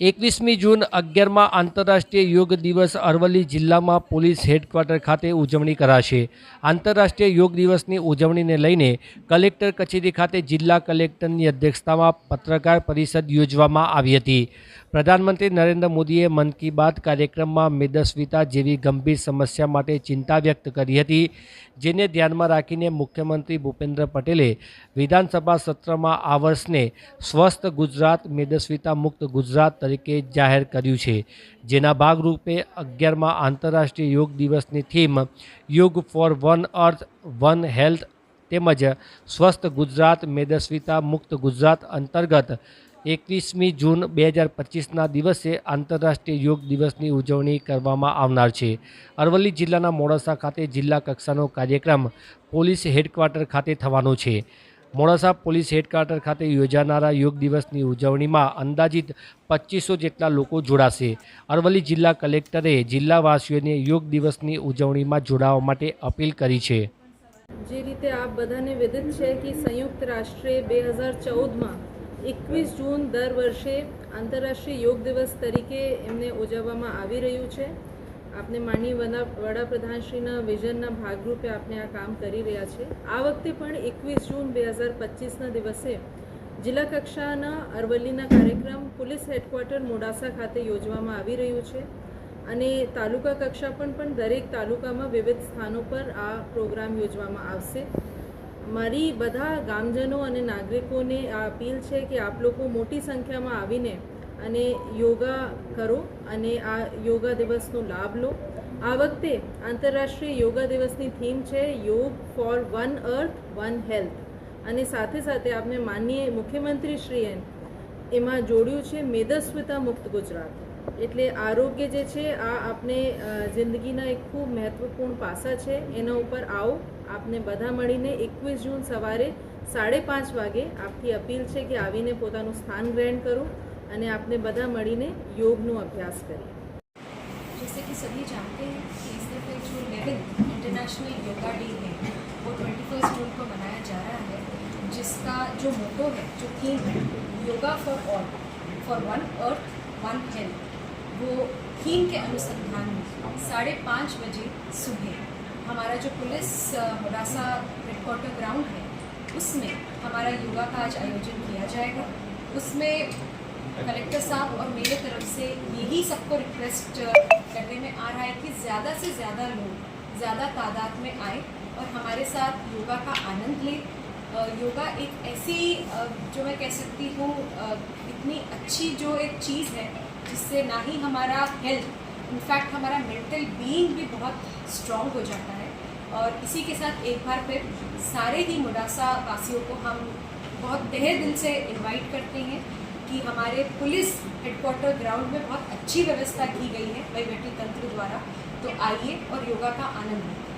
એકવીસમી જૂન અગિયારમાં આંતરરાષ્ટ્રીય યોગ દિવસ અરવલ્લી જિલ્લામાં પોલીસ હેડક્વાર્ટર ખાતે ઉજવણી કરાશે. આંતરરાષ્ટ્રીય યોગ દિવસની ઉજવણીને લઈને કલેક્ટર કચેરી ખાતે જિલ્લા કલેક્ટરની અધ્યક્ષતામાં પત્રકાર પરિષદ યોજવામાં આવી હતી. પ્રધાનમંત્રી નરેન્દ્ર મોદીએ મન કી બાત કાર્યક્રમમાં મેદસ્વીતા જેવી ગંભીર સમસ્યા માટે ચિંતા વ્યક્ત કરી હતી, જેને ધ્યાનમાં રાખીને મુખ્યમંત્રી ભૂપેન્દ્ર પટેલે વિધાનસભા સત્રમાં આ વર્ષને સ્વસ્થ ગુજરાત, મેદસ્વીતા મુક્ત ગુજરાત તરીકે જાહેર કર્યું છે. જેના ભાગરૂપે અગિયારમાં આંતરરાષ્ટ્રીય યોગ દિવસની theme yoga for one earth, one health તેમજ સ્વસ્થ ગુજરાત, મેદસ્વીતા મુક્ત ગુજરાત અંતર્ગત એકવીસમી જૂન બે હજાર પચીસના દિવસે આંતરરાષ્ટ્રીય યોગ દિવસની ઉજવણી કરવામાં આવનાર છે. અરવલ્લી જિલ્લાના મોડાસા ખાતે જિલ્લા કક્ષાનો કાર્યક્રમ પોલીસ હેડક્વાર્ટર ખાતે થવાનો છે. મોડાસા પોલીસ હેડક્વાર્ટર ખાતે યોજાનારા યોગ દિવસની ઉજવણીમાં અંદાજિત પચીસો જેટલા લોકો જોડાશે. અરવલ્લી જિલ્લા કલેક્ટરે જિલ્લાવાસીઓને યોગ દિવસની ઉજવણીમાં જોડાવા માટે અપીલ કરી છે. જે રીતે આપ બધાને વિદિત છે કે સંયુક્ત રાષ્ટ્રે બે હજાર ચૌદમાં એકવીસ જૂન દર વર્ષે આંતરરાષ્ટ્રીય યોગ દિવસ તરીકે એમને ઉજવવામાં આવી રહ્યું છે. આપને માનીય વડા વડાપ્રધાનશ્રીના વિઝનના ભાગરૂપે આપણે આ કામ કરી રહ્યા છે. આ વખતે પણ એકવીસ જૂન બે હજાર પચીસના દિવસે જિલ્લા કક્ષાના અરવલ્લીના કાર્યક્રમ પોલીસ હેડક્વાર્ટર મોડાસા ખાતે યોજવામાં આવી રહ્યું છે અને તાલુકા કક્ષા પણ પણ દરેક તાલુકામાં વિવિધ સ્થાનો પર આ પ્રોગ્રામ યોજવામાં આવશે. મારી બધા ગામજનો અને નાગરિકોને આ અપીલ છે કે આપ લોકો મોટી સંખ્યામાં આવીને અને યોગા કરો અને આ યોગા દિવસનો લાભ લો. આ વખતે આંતરરાષ્ટ્રીય યોગા દિવસની થીમ છે yoga for one earth, one health. અને સાથે સાથે આપણે માનનીય મુખ્યમંત્રીશ્રીએ એમાં જોડ્યું છે મેદસ્વીતા મુક્ત ગુજરાત. એટલે આરોગ્ય જે છે, આ આપણે જિંદગીના એક ખૂબ મહત્વપૂર્ણ પાસા છે. એના ઉપર આવો. આપને બધા મળીને એકવીસ જૂન સવારે સાડે પાંચ વાગે આપથી અપીલ છે કે આવીને પોતાનું સ્થાન ગ્રહણ કરો. અને આપને બધા મળીને યોગનો અભ્યાસ કરીએ जैसे कि सभी जानते हैं कि इस दफ़े जो लेवल इंटरनेशनल योगा डे है वो ट्वेंटी फर्स्ट जून को मनाया जा रहा है जिसका जो मोटो है जो थीम है yoga for all for one earth one health वो थीम के अनुसंधान में साढ़े पाँच बजे सुबह हमारा जो पुलिस अ, मोडासा हेडक्वार्टर ग्राउंड है उसमें हमारा योगा का आज आयोजन किया जाएगा उसमें कलेक्टर साहब और मेरे तरफ़ से यही सबको रिक्वेस्ट करने में आ रहा है कि ज़्यादा से ज़्यादा लोग ज़्यादा तादाद में आए और हमारे साथ योगा का आनंद लें। योगा एक ऐसी जो मैं कह सकती हूँ इतनी अच्छी जो एक चीज़ है जिससे ना ही हमारा हेल्थ इनफैक्ट हमारा मेंटल बीइंग भी बहुत स्ट्रॉन्ग हो जाता है। और इसी के साथ एक बार फिर सारे ही मुडासा वासियों को हम बहुत तहे दिल से इनवाइट करते हैं। कि हमारे पुलिस हेडक्वार्टर ग्राउंड में बहुत अच्छी व्यवस्था की गई है वहीवटी तंत्र द्वारा तो आइए और योगा का आनंद लें